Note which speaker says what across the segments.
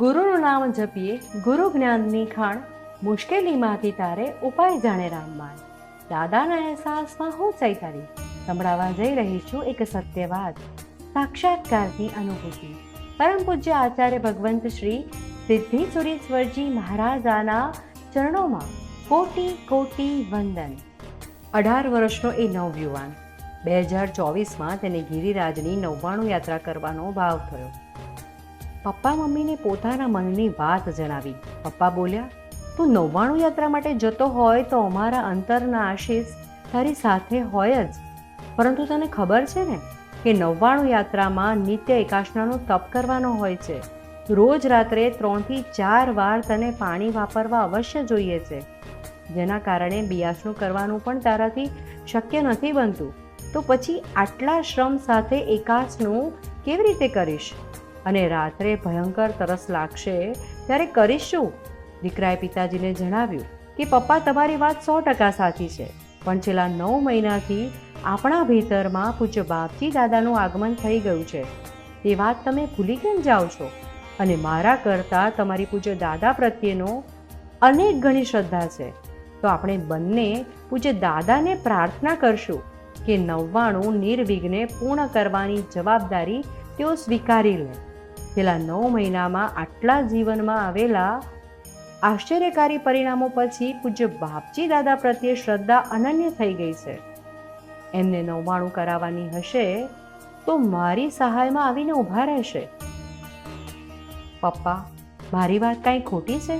Speaker 1: ગુરુનું નામ જપીએ, ગુરુ જ્ઞાનની ખાણ, મુશ્કેલીમાંથી તારે ઉપાય જાણે રામમાન. દાદાના અહેસાસમાં હું ચૈતારી સંભળાવા જઈ રહી છું એક સત્યવાદ, સાક્ષાત્કારની અનુભૂતિ. પરમ પૂજ્ય આચાર્ય ભગવંત શ્રી સિદ્ધિ સુરેશ્વરજી મહારાજાના ચરણોમાં કોટી કોટી વંદન. અઢાર વર્ષનો એ નવયુવાન બે હજાર ચોવીસમાં તેને ગિરિરાજની નવ્વાણું યાત્રા કરવાનો ભાવ થયો. પપ્પા મમ્મીને પોતાના મનની વાત જણાવી. પપ્પા બોલ્યા, તું નવ્વાણું યાત્રા માટે જતો હોય તો અમારા અંતરના આશીષ તારી સાથે હોય જ. પરંતુ તને ખબર છે ને કે નવ્વાણું યાત્રામાં નિત્ય એકાશનાનો તપ કરવાનો હોય છે. રોજ રાત્રે ત્રણથી ચાર વાર તને પાણી વાપરવા અવશ્ય જોઈએ છે. જેના કારણે બિયાસનું કરવાનું પણ તારાથી શક્ય નથી બનતું. તો પછી આટલા શ્રમ સાથે એકાશનું કેવી રીતે કરીશ? અને રાત્રે ભયંકર તરસ લાગશે, ત્યારે કરીશ? દીકરાએ પિતાજીને જણાવ્યું કે, પપ્પા, તમારી વાત સો ટકા સાચી છે. પણ છેલ્લા નવ મહિનાથી આપણા ભીતરમાં પૂજ્ય બાપજી દાદાનું આગમન થઈ ગયું છે. તે વાત તમે ભૂલી કેમ જાઓ છો? અને મારા કરતાં તમારી પૂજ્ય દાદા પ્રત્યેનો અનેક ઘણી શ્રદ્ધા છે. તો આપણે બંને પૂજ્ય દાદાને પ્રાર્થના કરશું કે નવ્વાણું નિર્વિઘ્ને પૂર્ણ કરવાની જવાબદારી તેઓ સ્વીકારી લે. છેલ્લા નવ મહિનામાં આટલા જીવનમાં આવેલા આશ્ચર્યકારી પરિણામો પછી પૂજ્ય બાપજી દાદા પ્રત્યે શ્રદ્ધા અનન્ય થઈ ગઈ છે. એમને નવમાણું કરાવવાની હશે તો મારી સહાયમાં આવીને ઊભા રહેશે. પપ્પા, મારી વાત કાંઈ ખોટી છે?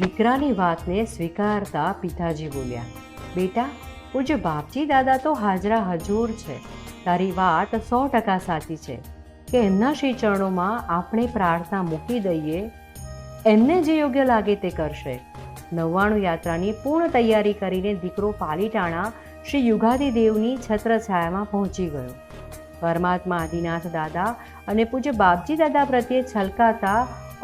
Speaker 1: દીકરાની વાતને સ્વીકારતા પિતાજી બોલ્યા, બેટા, પૂજ્ય બાપજી દાદા તો હાજરા હજૂર છે. તારી વાત સો ટકા સાચી છે. કે એમના શ્રી ચરણોમાં આપણે પ્રાર્થના મૂકી દઈએ, એમને જે યોગ્ય લાગે તે કરશે. નવ્વાણું યાત્રાની પૂર્ણ તૈયારી કરીને દીકરો પાલીટાણા શ્રી યુગાદી દેવની છત્રછાયામાં પહોંચી ગયો. પરમાત્મા આદિનાથ દાદા અને પૂજ્ય બાપજી દાદા પ્રત્યે છલકાતા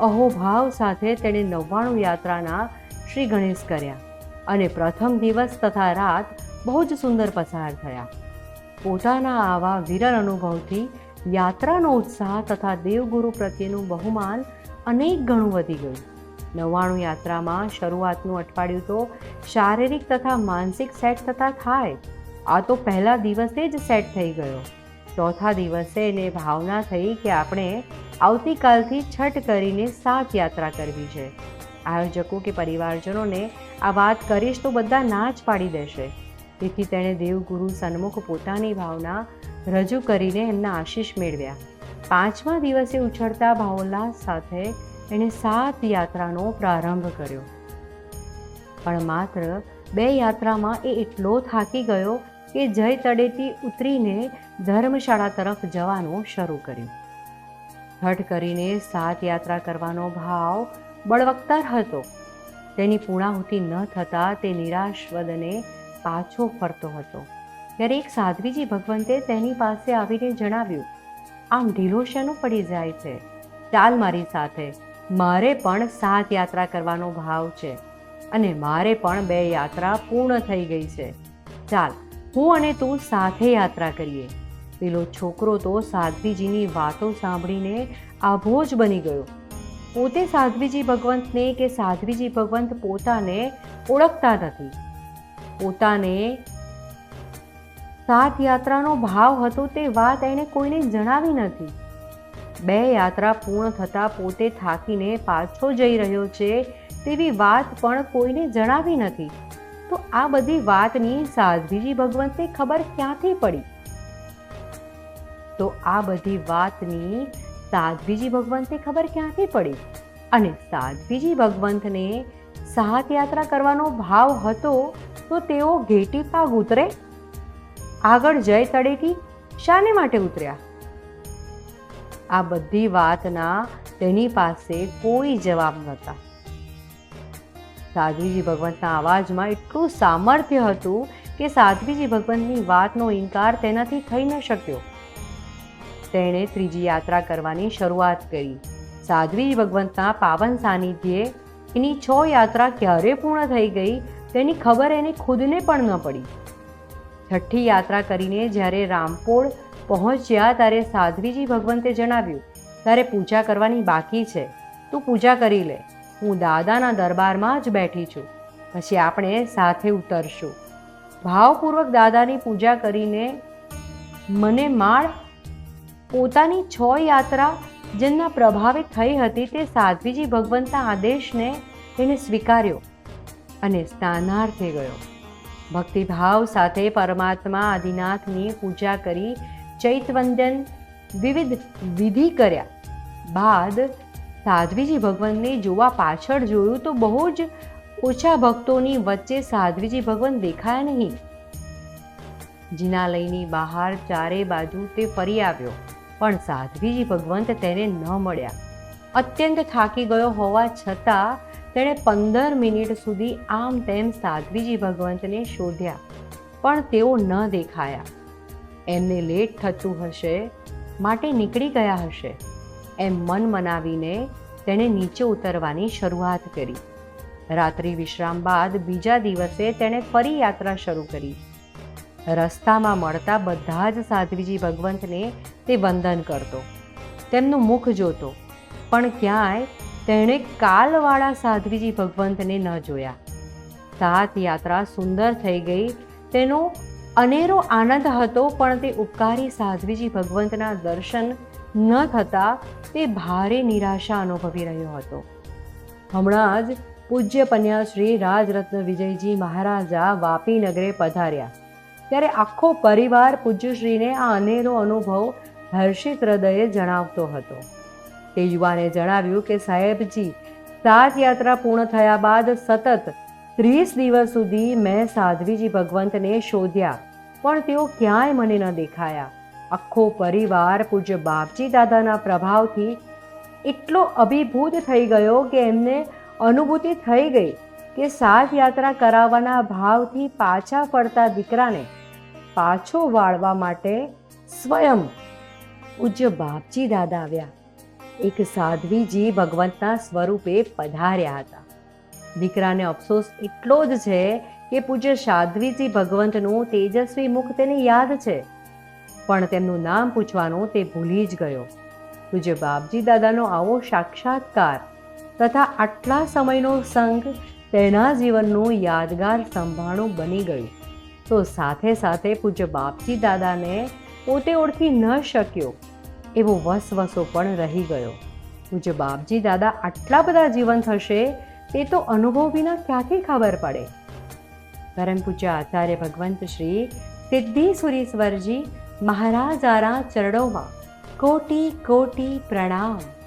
Speaker 1: અહોભાવ સાથે તેણે નવ્વાણું યાત્રાના શ્રી ગણેશ કર્યા અને પ્રથમ દિવસ તથા રાત બહુ જ સુંદર પસાર થયા. પોતાના આવા વિરલ અનુભવથી યાત્રાનો ઉત્સાહ તથા દેવગુરુ પ્રત્યેનું બહુમાન અનેક ગણું વધી ગયું. નવ્વાણું યાત્રામાં શરૂઆતનું અઠવાડિયું તો શારીરિક તથા માનસિક સેટ થતા થાય. આ તો પહેલા દિવસે જ સેટ થઈ ગયો. ચોથા દિવસે એને ભાવના થઈ કે આપણે આવતીકાલથી છઠ કરીને સાત યાત્રા કરવી છે. આયોજકો કે પરિવારજનોને આ વાત કરીશ તો બધા ના જ પાડી દેશે. તેથી તેણે દેવગુરુ સન્મુખ પોતાની ભાવના રજૂ કરીને એમના આશીષ મેળવ્યા. પાંચમા દિવસે ઉછળતા ભાવોલ્લાસ સાથે એણે સાત યાત્રાનો પ્રારંભ કર્યો. પણ માત્ર બે યાત્રામાં એ એટલો થાકી ગયો કે જય તળેટી ઉતરીને ધર્મશાળા તરફ જવાનું શરૂ કર્યું. હઠ કરીને સાત યાત્રા કરવાનો ભાવ બળવક્તર હતો. તેની પૂર્ણાહુતિ ન થતાં તે નિરાશ વદને પાછો ફરતો હતો. ત્યારે એક સાધ્વીજી ભગવંતે તેની પાસે આવીને જણાવ્યું, આમ ઢીલો શેનો પડી જાય છે? ચાલ મારી સાથે. મારે પણ સાત યાત્રા કરવાનો ભાવ છે અને મારે પણ બે યાત્રા પૂર્ણ થઈ ગઈ છે. ચાલ, હું અને તું સાથે યાત્રા કરીએ. પેલો છોકરો તો સાધ્વીજીની વાતો સાંભળીને આભો જ બની ગયો. પોતે સાધ્વીજી ભગવંતને કે સાધ્વીજી ભગવંત પોતાને ઓળખતા નથી. પોતાને સાત યાત્રાનો ભાવ હતો તે વાત એણે કોઈને જણાવી નથી. બે યાત્રા પૂર્ણ થતાં પોતે થાકીને પાછો જઈ રહ્યો છે તેવી વાત પણ કોઈને જણાવી નથી. તો આ બધી વાતની સાધ્વીજી ભગવંતને ખબર ક્યાંથી પડી? તો આ બધી વાતની સાધ્વીજી ભગવંતને ખબર ક્યાંથી પડી? અને સાધ્વીજી ભગવંતને સાત યાત્રા કરવાનો ભાવ હતો તો તેઓ ઘેટી પાગ ઉતરે? આગળ જય તળેટી? શાને માટે ઉતર્યા? આ બધી વાતના તેની પાસે કોઈ જવાબ નહોતા. સાધ્વીજી ભગવંતના અવાજમાં એટલું સામર્થ્ય હતું કે સાધ્વીજી ભગવંતની વાતનો ઇનકાર તેનાથી થઈ ન શક્યો. તેણે ત્રીજી યાત્રા કરવાની શરૂઆત કરી. સાધ્વીજી ભગવંતના પાવન સાનિધ્યે એની છ યાત્રા ક્યારે પૂર્ણ થઈ ગઈ તેની ખબર એને ખુદને પણ ન પડી. છઠ્ઠી યાત્રા કરીને જ્યારે રામપોળ પહોંચ્યા ત્યારે સાધ્વીજી ભગવંતે જણાવ્યું, તારે પૂજા કરવાની બાકી છે. તું પૂજા કરી લે. હું દાદાના દરબારમાં જ બેઠી છું. પછી આપણે સાથે ઉતરશું. ભાવપૂર્વક દાદાની પૂજા કરીને મને માળ પોતાની છ યાત્રા જેમના પ્રભાવિત થઈ હતી તે સાધ્વીજી ભગવંતના આદેશને એણે સ્વીકાર્યો અને સ્નાનાર્થે ગયો. ભક્તિભાવ સાથે પરમાત્મા આદિનાથની પૂજા કરી ચૈતવંદન વિવિધ વિધિ કર્યા. બાદ સાધ્વીજી ભગવંતને જોવા પાછળ જોયું તો બહુ જ ઓછા ભક્તોની વચ્ચે સાધ્વીજી ભગવંત દેખાયા નહીં. જિનાલયની બહાર ચારે બાજુ તે ફરી આવ્યો, પણ સાધ્વીજી ભગવંત તેને ન મળ્યા. અત્યંત થાકી ગયો હોવા છતાં તેણે પંદર મિનિટ સુધી આમ તેમ સાધ્વીજી ભગવંતને શોધ્યા, પણ તેઓ ન દેખાયા. એમને લેટ થતું હશે, માટે નીકળી ગયા હશે. એમ મન મનાવીને તેણે નીચે ઉતરવાની શરૂઆત કરી. રાત્રિ વિશ્રામ બાદ બીજા દિવસે તેણે ફરી યાત્રા શરૂ કરી. રસ્તામાં મળતા બધા જ સાધ્વીજી ભગવંતને તે વંદન કરતો. તેમનું મુખ જોતો, પણ ક્યાંય તેણે કાલવાળા સાધ્વીજી ભગવંતને ન જોયા. સાત યાત્રા સુંદર થઈ ગઈ. તેનો અનેરો આનંદ હતો, પણ તે ઉપકારી સાધ્વીજી ભગવંતના દર્શન ન થતાં તે ભારે નિરાશા અનુભવી રહ્યો હતો. હમણાં જ પૂજ્ય પન્યા શ્રી રાજરત્ન વિજયજી મહારાજા વાપી નગરે પધાર્યા. ત્યારે આખો પરિવાર પૂજ્યશ્રીને આ અનેરો અનુભવ હર્ષિત હૃદયે જણાવતો હતો. તે યુવાને જણાવ્યું કે સાહેબજી સાત યાત્રા પૂર્ણ થયા બાદ સતત ત્રીસ દિવસ સુધી મેં સાધ્વીજી ભગવંતને શોધ્યા, પણ તેઓ ક્યાંય મને ન દેખાયા. આખો પરિવાર પૂજ્ય બાપજી દાદાના પ્રભાવથી એટલો અભિભૂત થઈ ગયો કે એમને અનુભૂતિ થઈ ગઈ કે સાત યાત્રા કરાવવાના ભાવથી પાછા ફરતા દીકરાને પાછો વાળવા માટે સ્વયં પૂજ્ય બાપજી દાદા આવ્યા. એક સાધ્વીજી ભગવંતના સ્વરૂપે પધાર્યા હતા. દીકરાને અફસોસ એટલો જ છે કે પૂજ્ય સાધ્વીજી ભગવંતનું તેજસ્વી મુખ તેને યાદ છે. પણ તેમનું નામ પૂછવાનું તે ભૂલી જ ગયો. પૂજ્ય બાપજી દાદાનો આવો સાક્ષાત્કાર તથા આટલા સમયનો સંગ તેના જીવનનું યાદગાર સંભાળું બની ગયું. તો સાથે સાથે પૂજ્ય બાપજી દાદાને પોતે ઓળખી ન શક્યો. એવો વસવસો પણ રહી ગયો. પૂજ્ય બાપજી દાદા આટલા બધા જીવન થશે તે તો અનુભવ વિના ક્યાંથી ખબર પડે? પરમ પૂજ્ય આચાર્ય ભગવંત શ્રી સિદ્ધિ સુરીશ્વરજી મહારાજાના ચરણોમાં કોટી કોટી પ્રણામ.